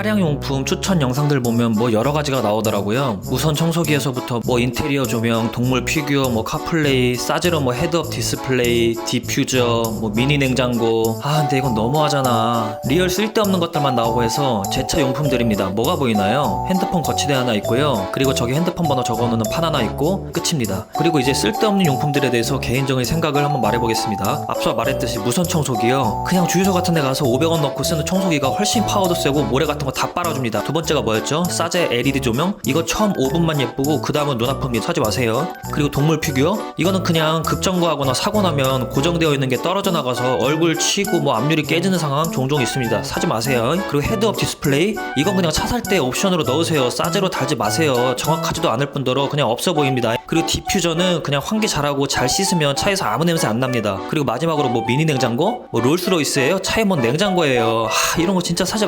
차량용품 추천 영상들 보면 뭐 여러 가지가 나오더라고요. 무선 청소기에서부터 뭐 인테리어 조명, 동물 피규어, 뭐 카플레이, 싸지러 뭐 헤드업 디스플레이, 디퓨저, 뭐 미니 냉장고. 아 근데 이건 너무하잖아. 리얼 쓸데없는 것들만 나오고 해서 제 차 용품들입니다. 뭐가 보이나요? 핸드폰 거치대 하나 있고요. 그리고 저기 핸드폰 번호 적어놓는 판 하나 있고 끝입니다. 그리고 이제 쓸데없는 용품들에 대해서 개인적인 생각을 한번 말해보겠습니다. 앞서 말했듯이 무선 청소기요. 그냥 주유소 같은 데 가서 500원 넣고 쓰는 청소기가 훨씬 파워도 세고 모래 같은 거다 빨아줍니다. 두 번째가 뭐였죠? 싸제 LED 조명? 이거 처음 5분만 예쁘고 그 다음은 눈 아픕니다. 사지 마세요. 그리고 동물 피규어? 이거는 그냥 급정거하거나 사고 나면 고정되어 있는 게 떨어져 나가서 얼굴 치고 뭐 앞유리 깨지는 상황 종종 있습니다. 사지 마세요. 그리고 헤드업 디스플레이? 이건 그냥 차 살 때 옵션으로 넣으세요. 싸제로 달지 마세요. 정확하지도 않을 뿐더러 그냥 없어 보입니다. 그리고 디퓨저는 그냥 환기 잘하고 잘 씻으면 차에서 아무 냄새 안 납니다. 그리고 마지막으로 뭐 미니 냉장고? 뭐 롤스로이스예요? 차에 뭔 냉장고예요. 하, 이런 거 진짜 사지